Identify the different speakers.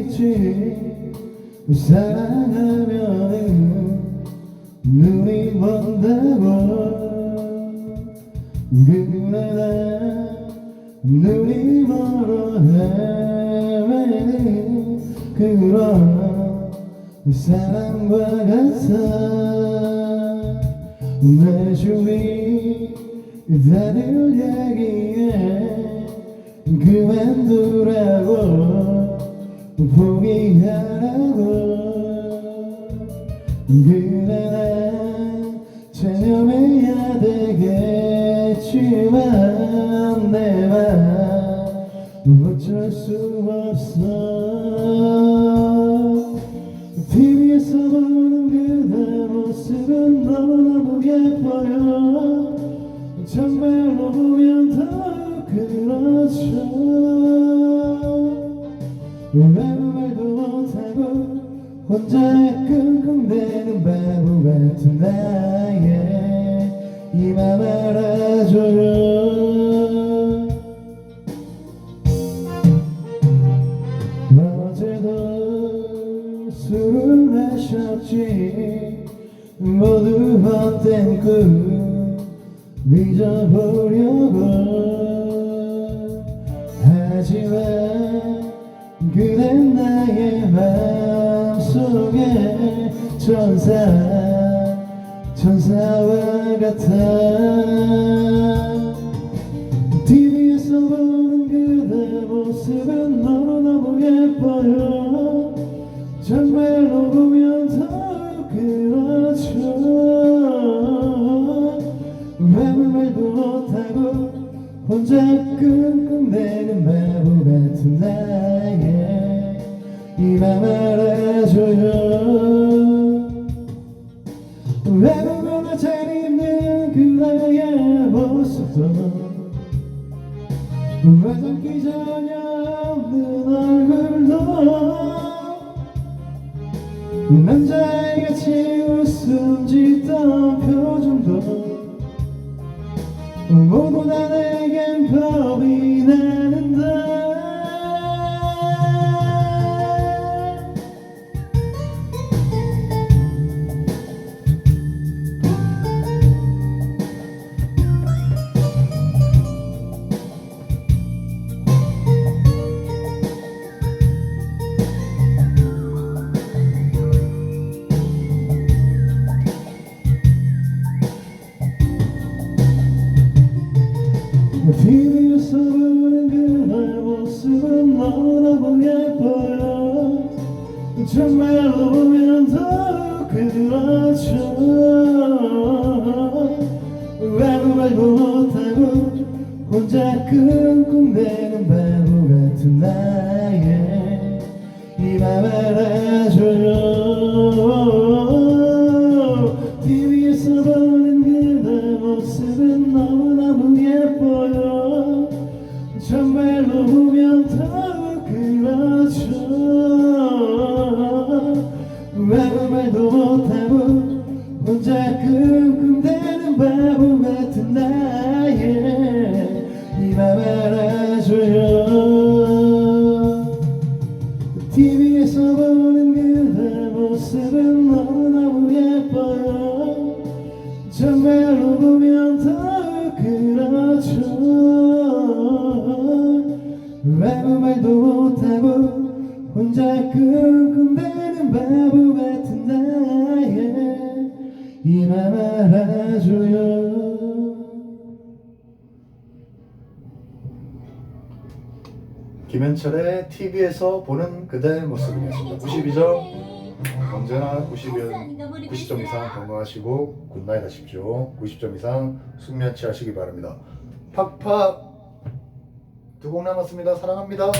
Speaker 1: 했지. 사랑하면 눈이 먼다고. 그래 나 눈이 멀어 헤매는 그런 사랑과 같아. 내 주위 다들 얘기해. 그만두라고 포기하라고 그래 나 체념해야 되겠지만 내맘 어쩔 수 없어. TV에서 보는 그대 모습은 너무너무 예뻐요. 정말로 보면 더 그렇죠 말도 못하고 혼자 끙끙대는 바보 같은 나의 이맘 알아줘요. 어제도 술을 마셨지? 모두 헛된 꿈 잊어보려고. 하지만 그댄 나의 마음속에 천사 천사와 같아. TV에서 보는 그대 모습은 너무너무 예뻐요 혼자 끙끙대는 바보 같은 나의 이맘 알아줘요. 외국어나 잘 입는 그대의 모습도 화장기 전혀 없는 얼굴도 남 모두 다 TV에서 보는 그날 모습은 너무너무 예뻐요. 정말로 보면 더 그렇죠 아무 말도 못하고 혼자 끙끙대는 바보 같은 나의 이 맘 알아줘요 바보 같은 나의 이맘 알아줘요. TV에서 보는 그대 모습은 너무너무 예뻐요. 정말로 보면 더 그렇죠. 아무 말도 못하고 혼자 끙끙대는 바보 같은 나
Speaker 2: 김현철의 TV에서 보는 그대의 모습이었습니다. 92점 언제나 90점, 90점 이상 건강하시고 굿나잇 하십시오. 90점 이상 숙면 취하시기 바랍니다. 팍팍 두 곡 남았습니다. 사랑합니다.